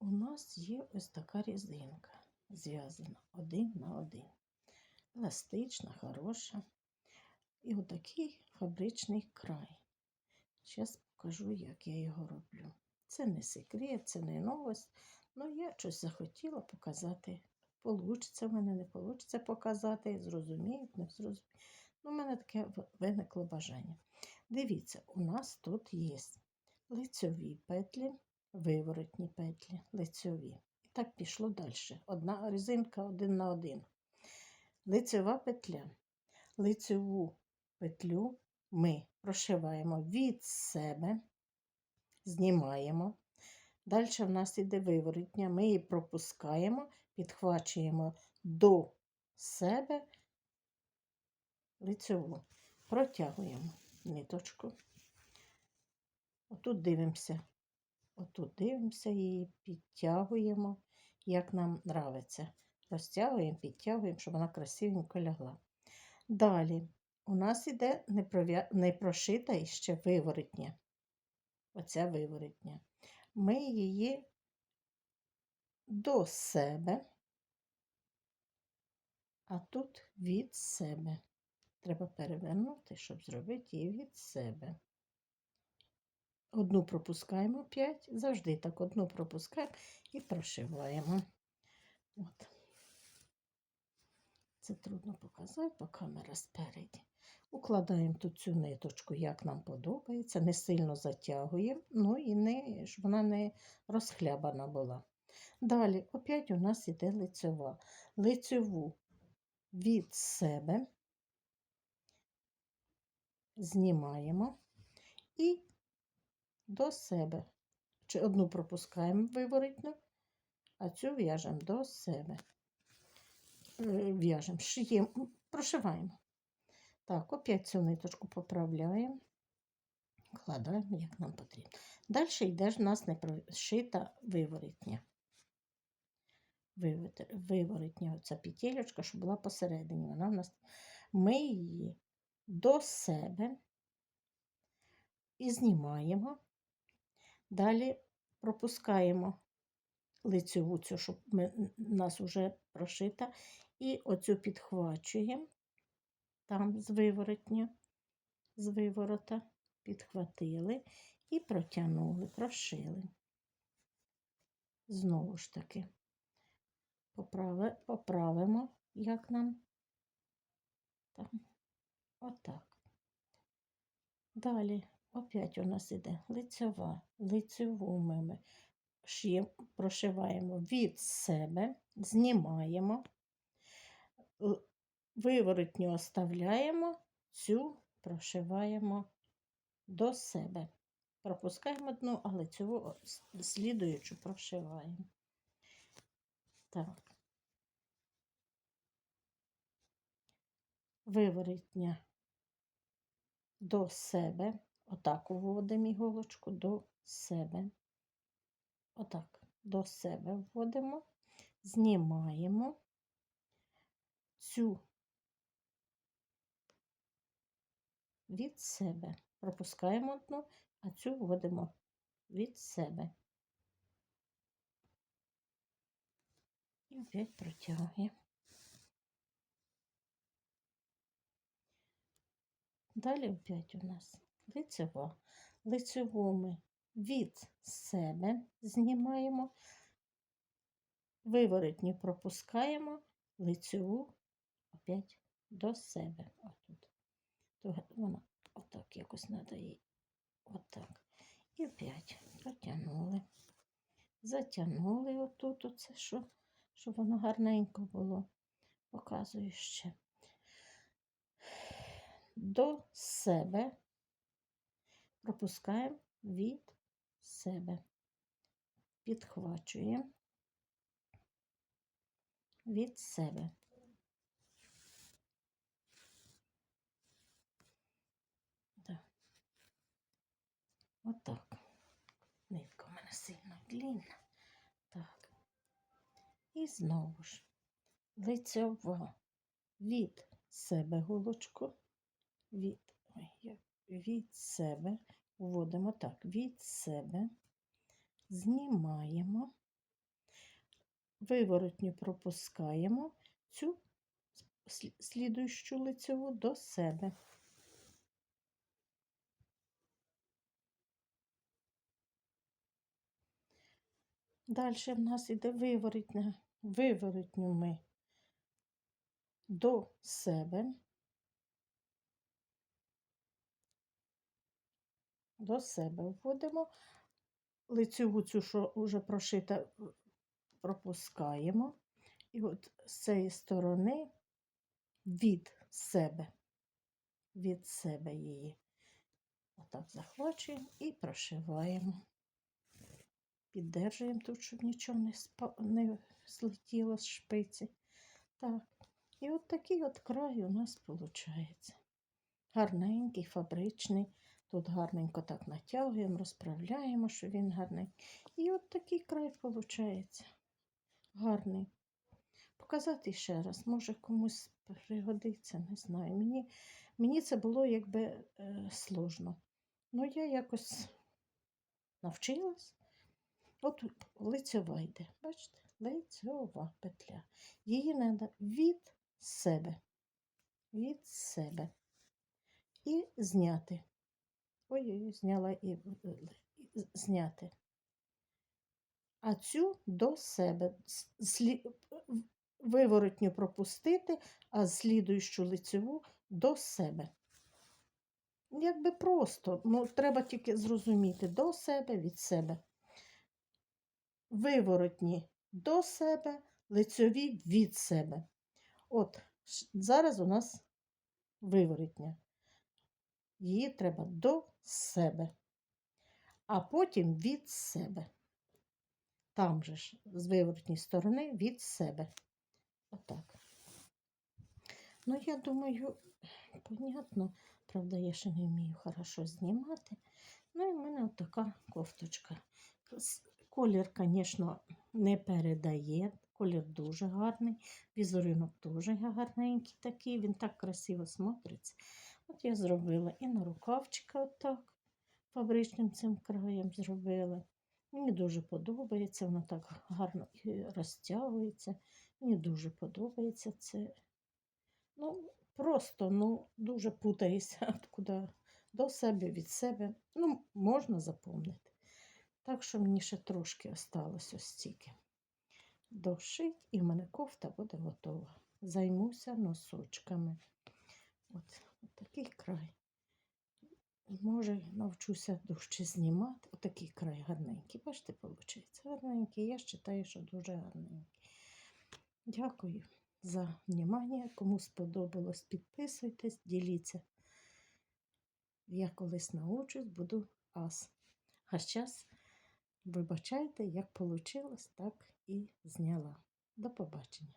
У нас є ось така різинка, зв'язана один на один. Еластична, хороша. І отакий фабричний край. Зараз покажу, як я його роблю. Це не секрет, це не новость. Ну, я щось захотіла показати. Получиться в мене, не получиться показати, зрозуміють, не зрозуміють. Ну, у мене таке виникло бажання. Дивіться, у нас тут є лицьові петлі, виворотні петлі, лицьові. І так пішло далі. Одна резинка один на один. Лицьова петля. Лицьову петлю ми прошиваємо від себе, знімаємо. Далі в нас іде виворотня, ми її пропускаємо, підхвачуємо до себе лицьову. Протягуємо ниточку. Отут дивимося. Отут дивимося і підтягуємо, як нам нравиться. Розтягуємо, підтягуємо, щоб вона красивенько лягла. Далі у нас іде непрошита і ще виворотня. Оця виворотня. Ми її до себе, а тут від себе. Треба перевернути, щоб зробити її від себе. Одну пропускаємо 5, завжди так одну пропускаємо і прошиваємо. От. Це трудно показати, бо камера спереді. Укладаємо тут цю ниточку, як нам подобається, не сильно затягуємо, ну і не, щоб вона не розхлябана була. Далі, опять у нас іде лицьова. Лицьову від себе знімаємо і до себе. Чи одну пропускаємо виворотню, а цю в'яжемо до себе. Е, В'яжемо, шиємо, прошиваємо. Так, опять цю ниточку поправляємо, кладаємо, як нам потрібно. Далі йде ж в нас непрошита виворотня. Вивит- Виворотня оця петелечка, що була посередині. Вона в нас, ми її до себе і знімаємо. Далі пропускаємо лицеву цю, щоб ми, нас вже прошита, і оцю підхвачуємо там з виворотня, з виворота, підхватили і протягнули, прошили. Знову ж таки, поправи, поправимо, як нам там, отак. Далі опять у нас іде лицьова, лицьову ми, шиємо, прошиваємо від себе, знімаємо, виворотню оставляємо, цю прошиваємо до себе. Пропускаємо одну, а лицьову слідуючу прошиваємо. Так. Виворотня до себе. Отак вводимо іголочку до себе. Отак, до себе вводимо, знімаємо цю від себе. Пропускаємо одну, а цю вводимо від себе. І опять протягуємо. Далі опять у нас лицева. Лицеву ми від себе знімаємо, виворотню пропускаємо, лицеву опять до себе. Отут. То вона отак якось їй. Отак. І опять протягнули. Затягнули отут, оце, що, щоб воно гарненько було. Показую ще. До себе пропускаємо від себе. Підхвачуємо від себе. Да. Отак. Нитка в мене сильно длінна. Так. І знову ж лицьова від себе голочку. Від, від себе вводимо так, від себе, знімаємо виворотню пропускаємо цю слі- слідуючу лицеву до себе. Далі в нас іде виворотня. Виворотню ми до себе. До себе вводимо. Лицеву цю, що вже прошита, пропускаємо. І от з цієї сторони від себе, від себе її. Отак захвачуємо і прошиваємо. Піддержуємо тут, щоб нічого не, спа... не злетіло з шпиці. Так. І от такий от край у нас виходить. Гарненький, фабричний. Тут гарненько так натягуємо, розправляємо, щоб він гарний. І от такий край виходить. Гарний. Показати ще раз, може комусь пригодиться, не знаю. Мені, мені це було якби е, сложно. Ну, я якось навчилась. От лицьова йде, бачите, лицьова петля. Її треба від себе. Від себе. І зняти. Ой-ой, зняла і зняти. А цю до себе. Слі... Виворотню пропустити, а слідуючу лицеву до себе. Якби просто, ну треба тільки зрозуміти до себе, від себе. Виворотні до себе, лицьові від себе. От зараз у нас виворотня. Її треба до себе, а потім від себе. Там же ж з виворотньої сторони від себе. Отак. Ну, я думаю, понятно. Правда, я ще не вмію хорошо знімати. Ну, і в мене така кофточка. Колір, звісно, не передає. Колір дуже гарний. Візерунок дуже гарненький такий. Він так красиво смотриться. От я зробила і на рукавчика отак фабричним цим краєм зробила. Мені дуже подобається, воно так гарно розтягується. Мені дуже подобається це. Ну, просто ну, дуже путаюся, откуда до себе, від себе. Ну, можна запомнити. Так що мені ще трошки осталось ось стільки. Дошить, і в мене кофта буде готова. Займуся носочками. От такий край. Може, навчуся дужче знімати. Отакий край гарненький. Бачите, виходить. Гарненький. Я вважаю, що дуже гарненький. Дякую за внимание. Кому сподобалось, підписуйтесь, діліться. Я колись научусь, буду ас. А зараз вибачайте, як вийшло, так і зняла. До побачення.